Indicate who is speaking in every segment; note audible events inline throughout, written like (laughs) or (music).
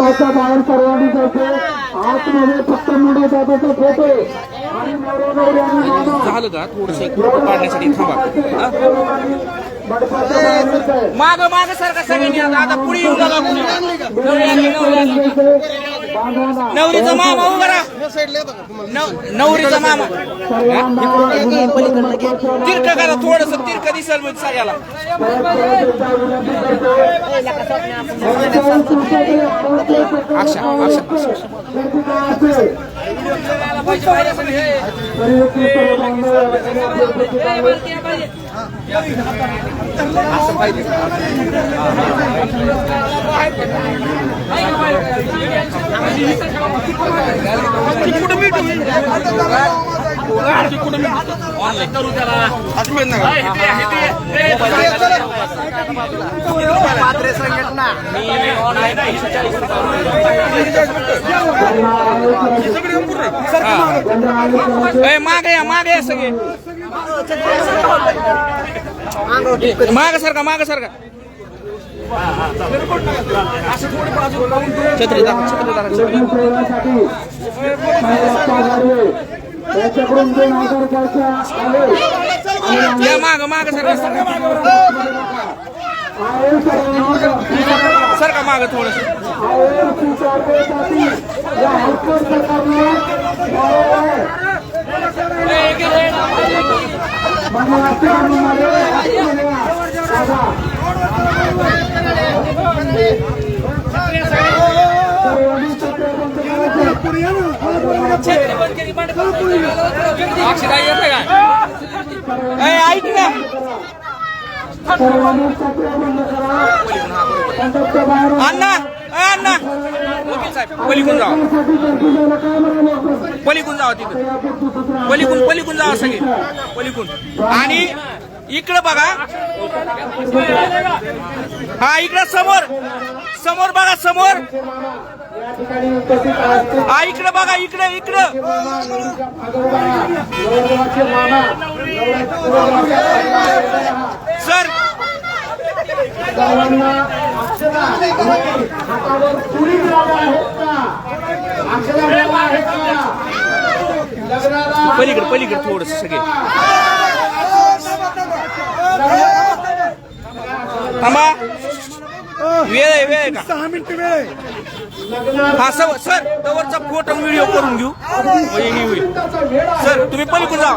Speaker 1: मंडपाच्या बाहेर सर्वांनी जायचे. आतमध्ये फक्त नवरे नवरी आणि मामा
Speaker 2: झालं का? थोडस काढण्यासाठी थांबा. हा? माग माग सारखा सगळ्यांनी आता आता पुढे येऊ नका नवरीचा मामा उभा राहा. नव- नवरीचा मामा. तिरक करा थोडस तिरक दिसल म्हणजे सगळ्याला. अक्षा अक्षा असं पाहिजे कुठं भेटू सगळे. माग सारखा माग सारखा. छत्री दाखव छत्री दाखव माग माग सारखा सारखा. माग थोडस. अक्षदा ऐक ना अण्णा ए, अण्णा! वकील साहेब पलीकून जावा. पलीकून जावा तिथं. पलीकून पलीकून जावा सगळे. पलीकून आणि इकडं बघा. हा इकडं समोर. समोर बघा समोर. हा इकडं बघा इकडं इकडं. सर पलीकडे पलीकडे थोडस सगळे. थांबा. वेळ आहे वेळ आहे का?
Speaker 3: सहा मिनिट वेळ आहे.
Speaker 2: हा सर सर तवरचा फोटो व्हिडिओ करून घेऊ. म्हणजे हे होईल. सर तुम्ही पलीकडून जा.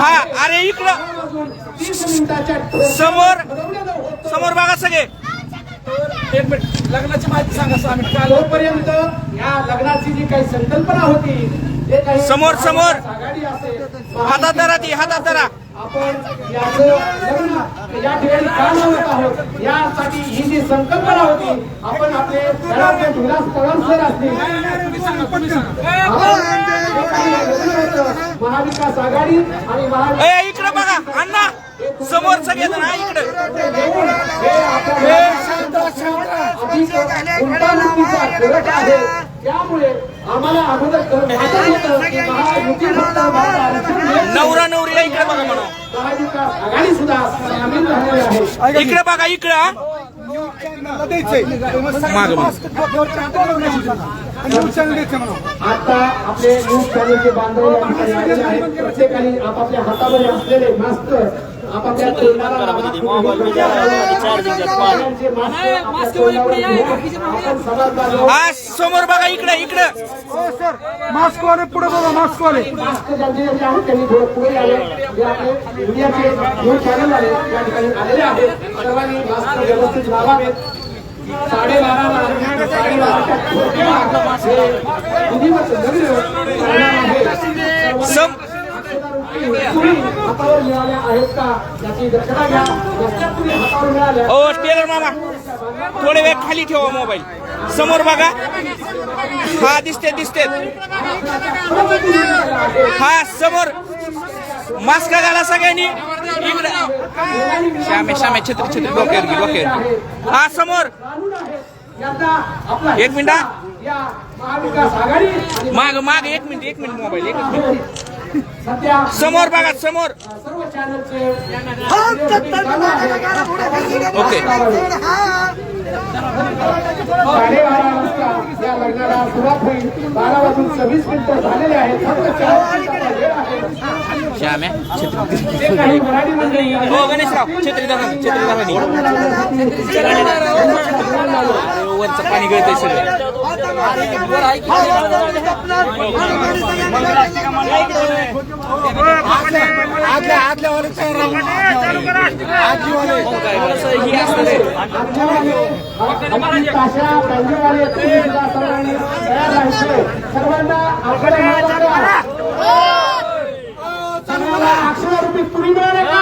Speaker 2: हा अरे इकडं. समोर समोर बघा सगळे. एक मिनिट लग्नाची माहिती सांगा सहा मिनिट.
Speaker 1: जोपर्यंत या लग्नाची जी काही संकल्पना होती
Speaker 2: समोर, समोर. हातात धरा ती हातात धरा.
Speaker 1: आपण याचं लग्न या ठिकाणी का लावत आहोत? यासाठी ही जी संकल्पना होती आपण आपले घरातले विलास सर असतील महाविकास आघाडी आणि महा
Speaker 2: ए इकडे बघा अण्णा समोर सगळे जण इकडे.
Speaker 1: हे आपल्या अधिक फरक आहे. त्यामुळे आम्हाला अगोदर
Speaker 2: नवरा इकडे बघा म्हणा.
Speaker 1: महाविकास आघाडी सुद्धा सामील झालेली आहे
Speaker 2: इकडे बघा इकडे
Speaker 3: म्हणून
Speaker 1: आता आपले न्यूज चॅनलचे बांधव प्रत्येकाने आपापल्या हातामध्ये असलेले मास्क
Speaker 2: हा समोर बघा इकडे इकडे.
Speaker 3: हो सर. मास्क वाले पुढे बघा मास्क वाले.
Speaker 1: मास्क ज्यांचे ज्यांचे आहेत त्यांनी थोडं पुढे आले. जे आपले मीडियाचे न्यूज चॅनल आले या ठिकाणी आलेले आहेत. सर्वांनी मास्क व्यवस्थित लावावेत विधिवत करणार आहे. हातावर मिळाल्या आहेत का याची दक्षता घ्या रस्त्यात तुम्ही हातावर मिळाल्या
Speaker 2: ओ टेलर मामा थोडे वेळ खाली ठेवा मोबाईल समोर बघा. हा दिसते दिसते. हा समोर. मास्क घाला सगळ्यांनी. इकडे. श्यामे श्यामे छत्री छत्री. डोक्यावर घे डोक्यावर हा समोर. एक मिनिट हा. माग माग. एक मिनिट एक मिनिट मोबाईल एक मिनिट.
Speaker 1: सध्या
Speaker 2: समोर बघा समोर.
Speaker 1: सर्व चॅनलचे
Speaker 2: ओके.
Speaker 1: साडेबारा लग्नाला सुरुवात होईल. बारा वाजून सव्वीस मिनिटं झालेले आहेत. फक्त चार मिनिटाचा वेळ आहे.
Speaker 2: श्याम्या
Speaker 1: जे काही मराठी मंडळी आहेत,
Speaker 2: हो गणेशराव छत्री छत्री. वरचं पाणी गळतंय सगळं.
Speaker 3: आदल्या आदल्या वाले
Speaker 1: सर्वांना अक्षर रुपये पुरी मिळाले का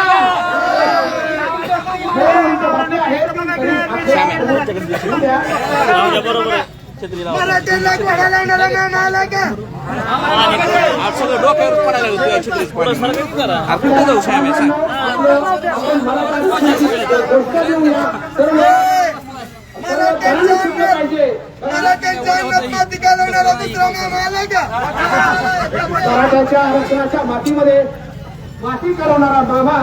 Speaker 1: मिनिटं बाकी आहेत. तरी अक्षर घेऊ द्या.
Speaker 2: आज सगळं डोक्यावर पडायला लागलं तुझ्या छत्रीच पाणी आपण कुठं जाऊ श्याम्या सांग
Speaker 1: आपलं- आपण मराठी गोष्ट घेऊया. सर्व- सर्व त्यांनी शिकलं पाहिजे मराठ्याच्या आरक्षणाच्या मातीमध्ये माती करवणारा मामा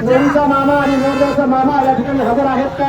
Speaker 1: मोरीचा मामा आणि मोरगावचा मामा या ठिकाणी हजर आहेत का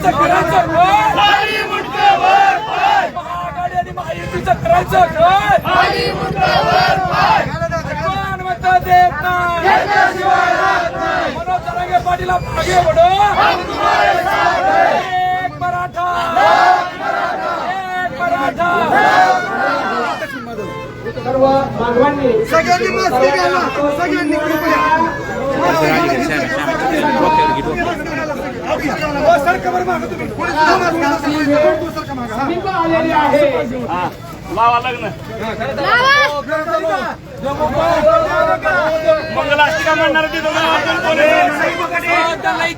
Speaker 4: करायचं महाआघाडी आणि महायुतीचं करायचं देत नाही मनोज जरांगे पाटील एक मराठा एक मराठा
Speaker 1: सर्व बांधवांनी
Speaker 3: सगळ्यांनी मस्ती घाला सगळ्यांनी सर खबर मागा तुम्ही
Speaker 1: समीप आलेली आहे
Speaker 4: मंगलाष्टिका म्हणणार ती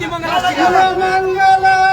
Speaker 4: मंगलाष्टिका
Speaker 1: मंगल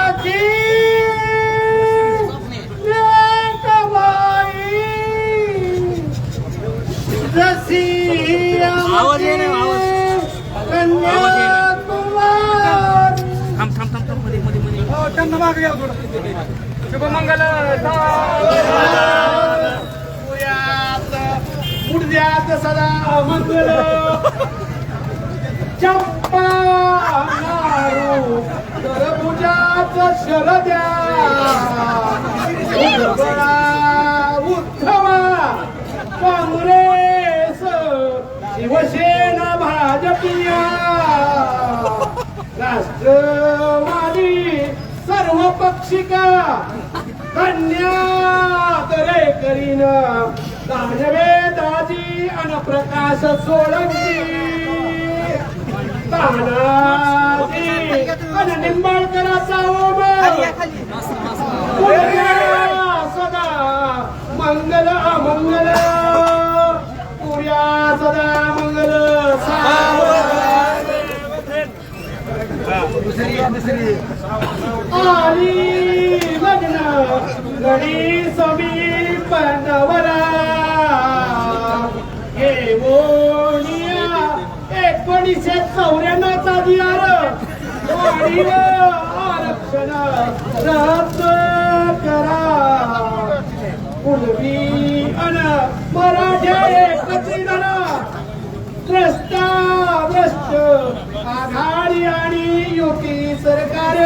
Speaker 3: त्यांना माग घ्या थोडं.
Speaker 4: शुभमंगल.
Speaker 1: मुडद्यात सदा मंगल. चंपा नारू शरद्या. उज्ज्वला काँग्रेस. शिवसेना भाजपिया. राष्ट्र सर्व कन्या कन्यात करीन. दानवे दाजी अन प्रकाश सोळंकी. तानाजी अन निंबाळकराचा ओम सदा मंगल अमंगल. पुऱ्या सदा मंगल. सावधान. आली लग्न गणी समीप नवरा हे मोनिया एकोणीसशे चौऱ्याण्णवचा दिनार वाढीव आरक्षण रद्द करा। पूर्वी अन मराठ्या एकत्रित त्रस्ताव्यस्त आघाडी आणि युती सरकार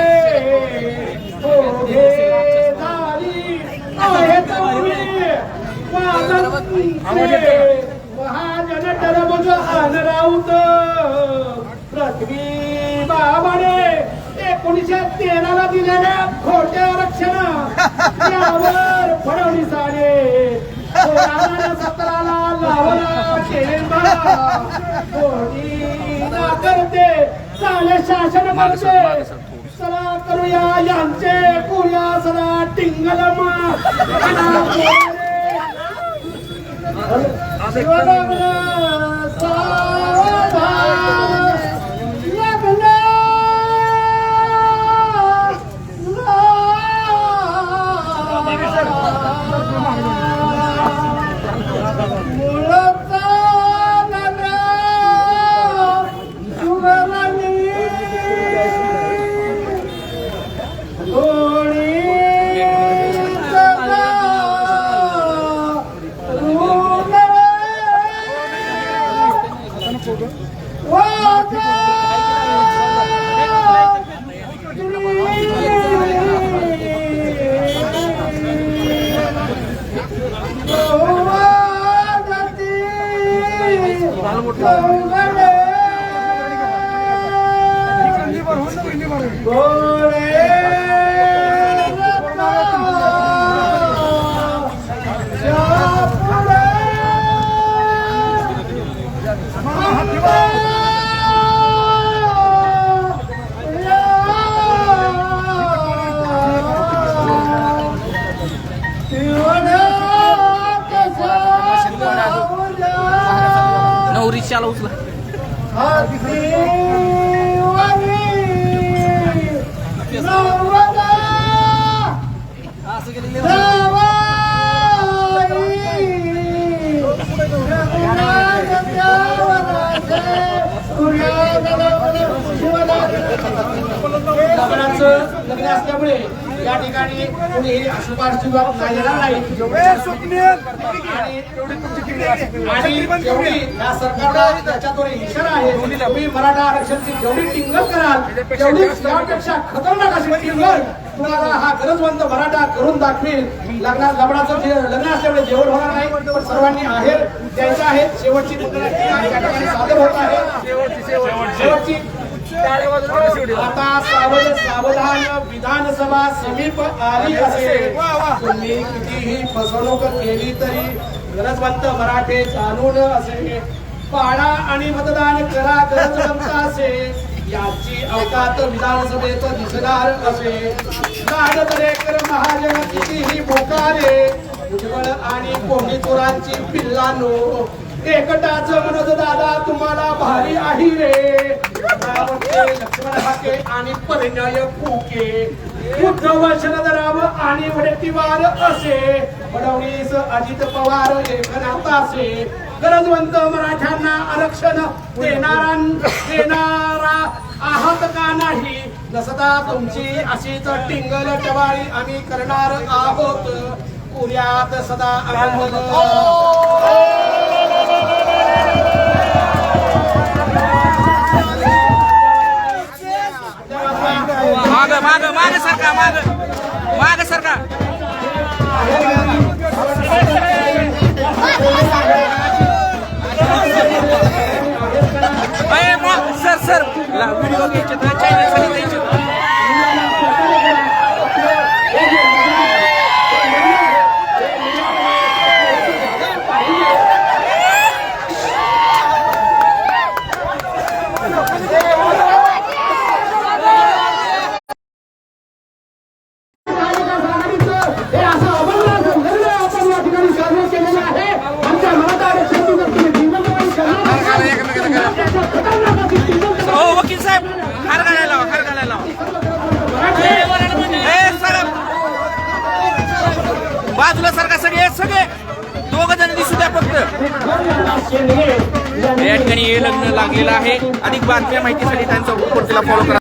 Speaker 1: महाजन टरबज आन राऊत पृथ्वी बाबाने एकोणीसशे तेराला दिलेल्या खोटे आरक्षण यावर फडणवीस आले सतराला लावला शेवा कोणी ना करते चाले शासन करते चला करूया यांचे कुया सदा टिंगलमा. (laughs)
Speaker 3: हिंदीवर
Speaker 2: रिक्षाला उचला.
Speaker 1: या ठिकाणी कोणी अशुभाष नाही येणार नाही. आणि आणि जेवढी या सरकारला त्याच्याद्वारे इशारा आहे तुम्ही मराठा आरक्षणची जेवढी टिंगल कराल तेवढी त्यापेक्षा खतरनाक अशी टिंगल तुम्हाला हा गरजवंत मराठा करून दाखवेल. लग्नात लग्नाचं जे लग्न असल्यामुळे जेवण होणार नाही पण सर्वांनी आहेर द्यायचं आहे शेवटची मुद्रा या ठिकाणी सादर होत आहे. शेवटची आता सावध सावधान विधानसभा समीप आली असेल. तुम्ही कितीही फसवणूक केली तरी गरजवंत मराठे जाणून असे पाडा आणि मतदान करा गरजवंत असे. याची अवकात विधानसभेत दिसणार असे. दरेकर महाजन कितीही मोकारे उज्ज्वल आणि कोणी चोरांची पिल्लानो एकटाच म्हणत दादा तुम्हाला भारी आहे रे. लक्ष्मण हाके आणि परिणय फुके. उद्धव शरदराव आणि वडेट्टीवार असे. फडणवीस अजित पवार एकनाथ असे. गरजवंत मराठ्यांना आरक्षण देणारा देणारा आहात का नाही? नसता तुमची अशीच टिंगल टवाळी आम्ही करणार आहोत. पुण्यात सदा आनंद.
Speaker 2: माग माग माग सरका माग. माग सरका. Sir sir. व्हिडिओ घ्यायचे चॅनलसाठी द्यायचे वकील घालायला लावा हार घालायला लावा. बाजूला सारखा सगळे सगळे. दोघ जण दिसू द्या फक्त. या ठिकाणी हे लग्न लागलेलं आहे. अधिक बातम्या माहितीसाठी त्यांचा फॉलो करा.